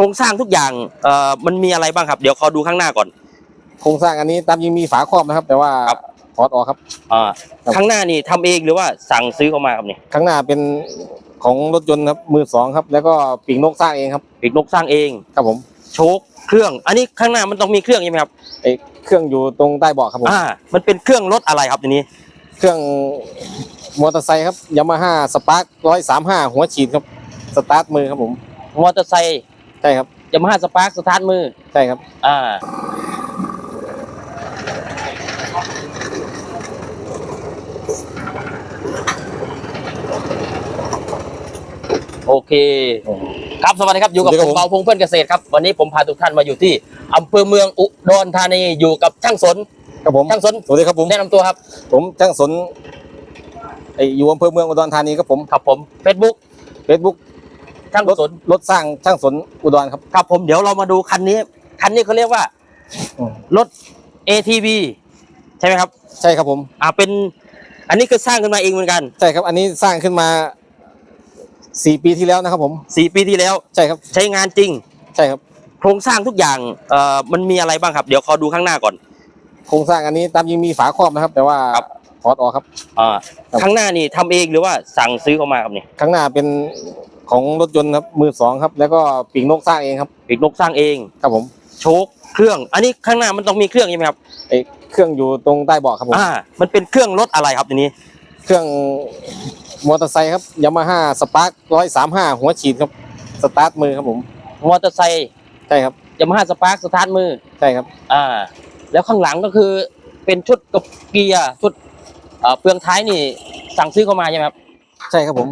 รงสร้างทุกอย่างเอ่อมันมีอะไรบ้างครับ เดี๋ยวขอดูข้างหน้าก่อน โครงสร้างอันนี้ตามจริงมีฝาครอบนะครับ แต่ว่าครับ ถอดออกครับ อ่าครับ ข้างหน้านี่ทำเองหรือว่าสั่งซื้อเข้ามาครับนี่ข้างหน้าเป็นของรถยนต์ครับมือสองครับ แล้วก็ปีกนกสร้างเองครับปีกนกสร้างเอง ครับผมโชคเครื่อง อันนี้ข้างหน้ามันต้องมีเครื่องใช่ไหมครับ ไอเครื่องอยู่ตรงใต้เบาะครับผมอ่า มันเป็นเครื่องรถอะไรครับทีนี้ เครื่องมอเตอร์ไซค์ครับยามาฮ่าสปาร์คร้อยสามห้าหัวฉีดครับสตาร์ทมือครับผมมอเตอร์ไซค์ ใช่ครับยามาฮ่าสปาร์คสตาร์ทมือ ใช่ครับ อ่า โอเค ครับสวัสดีครับอยู่กับสวัสผดีครับผมมเบาพงเพื่อนเกษตรครับ วันนี้ผมพาทุกท่านมาอยู่ที่อำเภอเมืองอุดรธานีอยู่กับช่างสนครับผมช่างสนสวัสดีครับผมแนะนำตัวครับ ผมจ้างสนไออยู่อำเภอเมืองอุดรธานีครับผม ครับผม Facebook เฟซบุ๊ก ช่างรถสนรถสร้างช่างสนอุดรครับ ครับผมเดี๋ยวเรามาดูคันนี้ คันนี้เขาเรียกว่าอืมรถ ATV ใช่ไหมครับ ใช่ครับผม อ่าเป็น อันนี้ก็สร้างขึ้นมาเองเหมือนกัน ใช่ครับ อันนี้สร้างขึ้นมาสี่ปีที่แล้วนะครับผมสี่ปีที่แล้ว ใช่ครับ ใช้งานจริง ใช่ครับ โครงสร้างทุกอย่างเอ่อมันมีอะไรบ้างครับ เดี๋ยวขอดูข้างหน้าก่อน โครงสร้างอันนี้ตามจริงมีฝาครอบนะครับ แต่ว่าครับถอดออกครับอ่าครับข้างหน้านี่ทำเองหรือว่าสั่งซื้อเข้ามาครับนี่ข้างหน้าเป็น ของรถยนต์ครับมือสองครับ แล้วก็ปีกนกสร้างเองครับปีกนกสร้างเองครับผมโชคเครื่อง อันนี้ข้างหน้ามันต้องมีเครื่องใช่ไหมครับไอเครื่องอยู่ตรงใต้เบาะครับผมอ่ามันเป็นเครื่องรถอะไรครับทีนี้ เครื่องมอเตอร์ไซค์ครับยามาฮ่าสปาร์คร้อยสามห้าหัวฉีดครับสตาร์ทมือครับผมมอเตอร์ไซค์ใช่ครับยามาฮ่าสปาร์คสตาร์ทมือใช่ครับ อ่า แล้วข้างหลังก็คือเป็นชุดกับเกียร์ชุดเอ่อเปลืองท้ายนี่สั่งซื้อเข้ามาใช่ไหมครับ ใช่ครับผม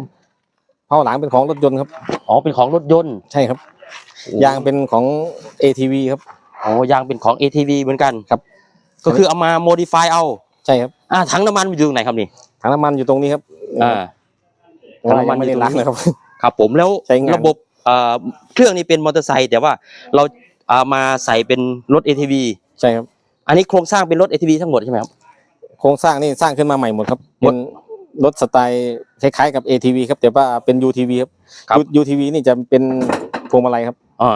เผาหลังเป็นของรถยนต์ครับ อ๋อเป็นของรถยนต์ใช่ครับ ยางเป็นของ ATV ครับ อ๋อยางเป็นของ ATV เหมือนกันครับ ก็คือเอามา modify เอาใช่ครับอ่าถังน้ำมันอยู่ตรงไหนครับนี่ถังน้ำมันอยู่ตรงนี้ครับอ่าถังน้ำมันไม่อยู่ได้ตรงนี้ล้างเลยครับ ครับ ผมแล้วใช้งานระบบเอ่อเครื่องนี้เป็นมอเตอร์ไซค์แต่ว่าเราเอามาใส่เป็นรถ ATV ใช่ครับ อันนี้โครงสร้างเป็นรถ ATV ทั้งหมดใช่ไหมครับ โครงสร้างนี่สร้างขึ้นมาใหม่หมดครับหมเป็ดน รถสไตล์คล้ายๆกับ ATV ครับแต่ว่าเป็น UTV ครับ ครับ UTV นี่จะเป็นพวงมาลัยครับอ่า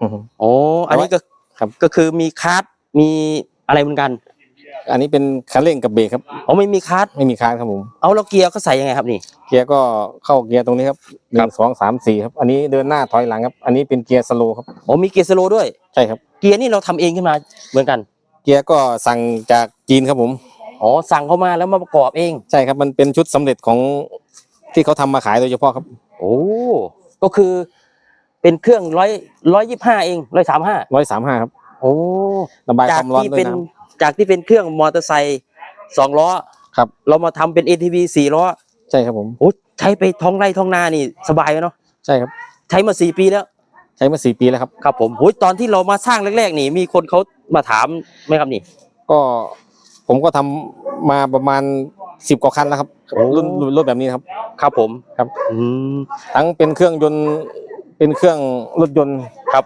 อือฮึโอ้อันนี้ก็ครับ ก็คือมีคาร์ดมีอะไรเหมือนกันอันนี้เป็นคันเร่งกับเบรกครับอ๋อไม่มีคาร์ดไม่มีคาร์ครับผม เอาแล้วเกียร์ก็ใส่ยังไงครับนี่ เกียร์ก็เข้าเกียร์ตรงนี้ครับหครันึ่บงสองสามสี่ครับ อันนี้เดินหน้าถอยหลังครับ อันนี้เป็นเกียร์สโลว์ครับ อ๋อมีเกียร์สโลว์ด้วย ใช่ครับ เกียร์นี่เราทำเองขึ้นมาเหมือนกัน เกียร์ก็สั่งจากจีนครับผม อ๋อสั่งเข้ามาแล้วมาประกอบเอง ใช่ครับมันเป็นชุดสำเร็จของที่เขาทำมาขายโดยเฉพาะครับ โอ้ก็คือเป็นเครื่องร้อยร้อยยี่ห้าเองร้อยสามห้าร้อยสามห้าครับโอ้ระบายคจากวามร้อนที่ด้วยเป็นน้ จากที่เป็นเครื่องมอเตอร์ไซค์สองล้อำครับเรามาทำเป็น ATV สี่ล้อใช่ครับผม โอ้ใช้ไปท้องไร่ท้องนานี่สบายเลยเนาะใช่ครับ ใช้มาสี่ปีแล้ว ใช้มาสี่ปีแล้วครับ ครับผมโอ้ยตอนที่เรามาสร้างแรกๆนี่มีคนเขามาถามไหมครับนี่ ก็ ผมก็ทำมาประมาณสิบกว่าคันแล้วครับโอ้รุ่นรุ่นรุ่นแบบนี้นะครับครับผมครับอืมทั้งเป็นเครื่องยนต์เป็นเครื่องรถยนต์ครับ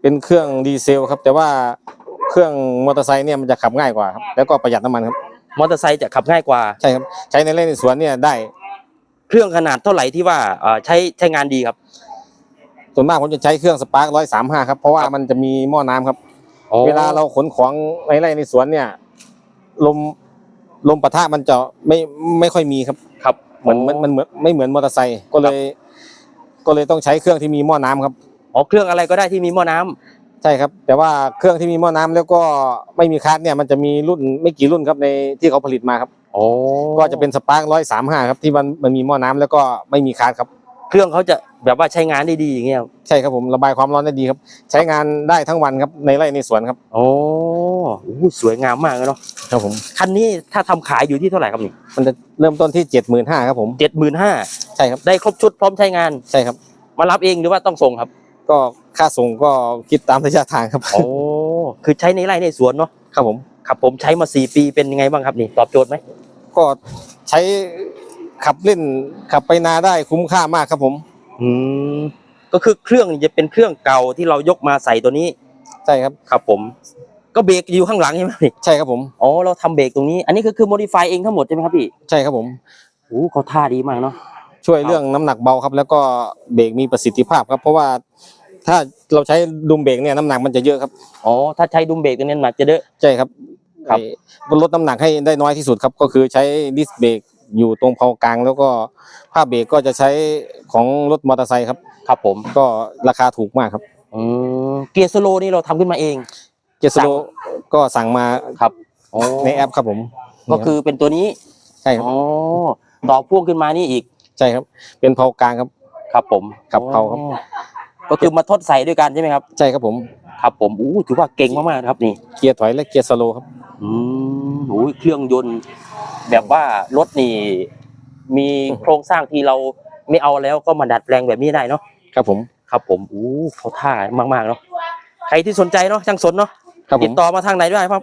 เป็นเครื่องดีเซลครับ แต่ว่าเครื่องมอเตอร์ไซค์เนี่ยมันจะขับง่ายกว่าครับแล้วก็ประหยัดน้ำมันครับมอเตอร์ไซค์จะขับง่ายกว่าใช่ครับ ใช้ในไร่ในสวนเนี่ยได้ เครื่องขนาดเท่าไหร่ที่ว่าเอ่อใช้ใช้งานดีครับ ส่วนมากผมจะใช้เครื่องสปาร์คร้อยสามห้าครับเพราะว่ามันจะมีหม้อน้ำครับอ๋อเวลาเราขนของในไร่ในสวนเนี่ย ลมลมปะทะมันจะไม่ไม่ค่อยมีครับครับเหมือนมันมันเหมือนไม่เหมือนมอเตอร์ไซค์ก็เลย ก็เลยต้องใช้เครื่องที่มีหม้อน้ำครับ อ๋อเครื่องอะไรก็ได้ที่มีหม้อน้ำใช่ครับ แต่ว่าเครื่องที่มีหม้อน้ำแล้วก็ไม่มีคาร์ดเนี่ยมันจะมีรุ่นไม่กี่รุ่นครับในที่เขาผลิตมาครับ โอ้ก็จะเป็นสปาร์คร้อยสามห้าครับที่มันมันมีหม้อน้ำแล้วก็ไม่มีคาร์ดครับ เครื่องเขาจะแบบว่าใช้งานได้ดีอย่างเงี้ยครับใช่ครับผมระบายความร้อนได้ดีครับ ใช้งานได้ทั้งวันครับในไร่ในสวนครับ โอ้ โหสวยงามมากเลยเนาะครับผมคันนี้ถ้าทำขายอยู่ที่เท่าไหร่ครับนี่มันจะเริ่มต้นที่เจ็ดหมื่นห้าครับผม เจ็ดหมื่นห้าใช่ครับ ได้ครบชุดพร้อมใช้งาน ใช่ครับ มารับเองหรือว่าต้องส่งครับ ก็ค่าส่งก็คิดตามระยะทางครับ โอ้คือใช้ในไร่ในสวนเนาะครับผม ครับผมใช้มาสี่ปีเป็นยังไงบ้างครับนี่ ตอบโจทย์ไหมก็ใช้ขับเล่นขับไปนาได้คุ้มค่ามากครับผม อืมก็คือเครื่องนี่จะเป็นเครื่องเก่าที่เรายกมาใส่ตัวนี้ใช่ครับ ครับผม ก็เบรกอยู่ข้างหลังใช่ไหมพี่ใช่ครับผม อ๋อเราทำเบรกตรงนี้ อันนี้ก็คือ modify เองทั้งหมดใช่ไหมครับพี่ใช่ครับผม โอ้เขาท่าดีมากเนาะ ช่วยเรื่องน้ำหนักเบาครับ แล้วก็เบรกมีประสิทธิภาพครับ เพราะว่าถ้าเราใช้ดุมเบรกเนี่ยน้ำหนักมันจะเยอะครับอ๋อถ้าใช้ดุมเบรกตัวนี้น้ำหนักจะเยอะใช่ครับครับไอ้ลดน้ำหนักให้ได้น้อยที่สุดครับ ก็คือใช้ดิสเบรกอยู่ตรงเพากลาง แล้วก็ผ้าเบรกก็จะใช้ของรถมอเตอร์ไซค์ครับ ครับผม ก็ราคาถูกมากครับ อืมเกียร์สโลว์นี่เราทำขึ้นมาเอง เจสโลก็สั่งมาครับอ๋อในแอปครับผม ก็คือเป็นตัวนี้ใช่ครับอ๋อต่อพ่วงขึ้นมานี่อีกใช่ครับ เป็นเพากลางครับ ครับผมกับเขาครับอ๋อก็คือมาทดใส่ด้วยกันใช่ไหมครับใช่ครับผมครับผมอู้ถือว่าเก่งมากๆนะครับนี่เกียร์ถอยและเกียร์สโลว์ครับอืมโอ้ยเครื่องยนต์ แบบว่ารถนี่ มีโครงสร้างที่เราไม่เอาแล้วก็มาดัดแปลงแบบนี้ได้เนาะครับผมครับผมอู้เขาท่ามากๆเนาะใครที่สนใจเนาะช่างสนเนาะ ครับผติดมต่อมาทางไหนได้ครับ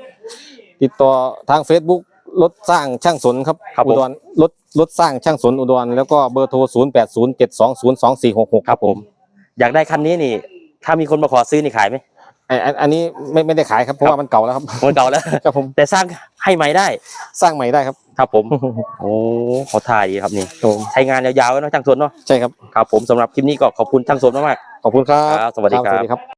ติดต่อทาง Facebook รถสร้างช่างสนครับครับผม อุดรรถรถสร้างช่างสนอุดรแล้วก็เบอร์โทร 0 8 0 7 2 0 2 4 6 6ครับผมอยากได้คันนี้นี่ ถ้ามีคนมาขอซื้อนี่ขายไหม ไอ้อันอันนี้ไม่ไม่ได้ขายครับเพราะว่ามันเก่าแล้วครับ มันเก่าแล้ว ครับผมแต่สร้างให้ใหม่ได้ สร้างใหม่ได้ครับ ครับผมโอ้เขาถ่ายดีครับนี่ครับผมใช้งานยาวๆเนาะช่างสนเนาะใช่ครับ ครับผมสำหรับคลิปนี้ก็ขอบคุณช่างสนมาก ขอบคุณครับ ครับสวัสดีครับ สวัสดีครับ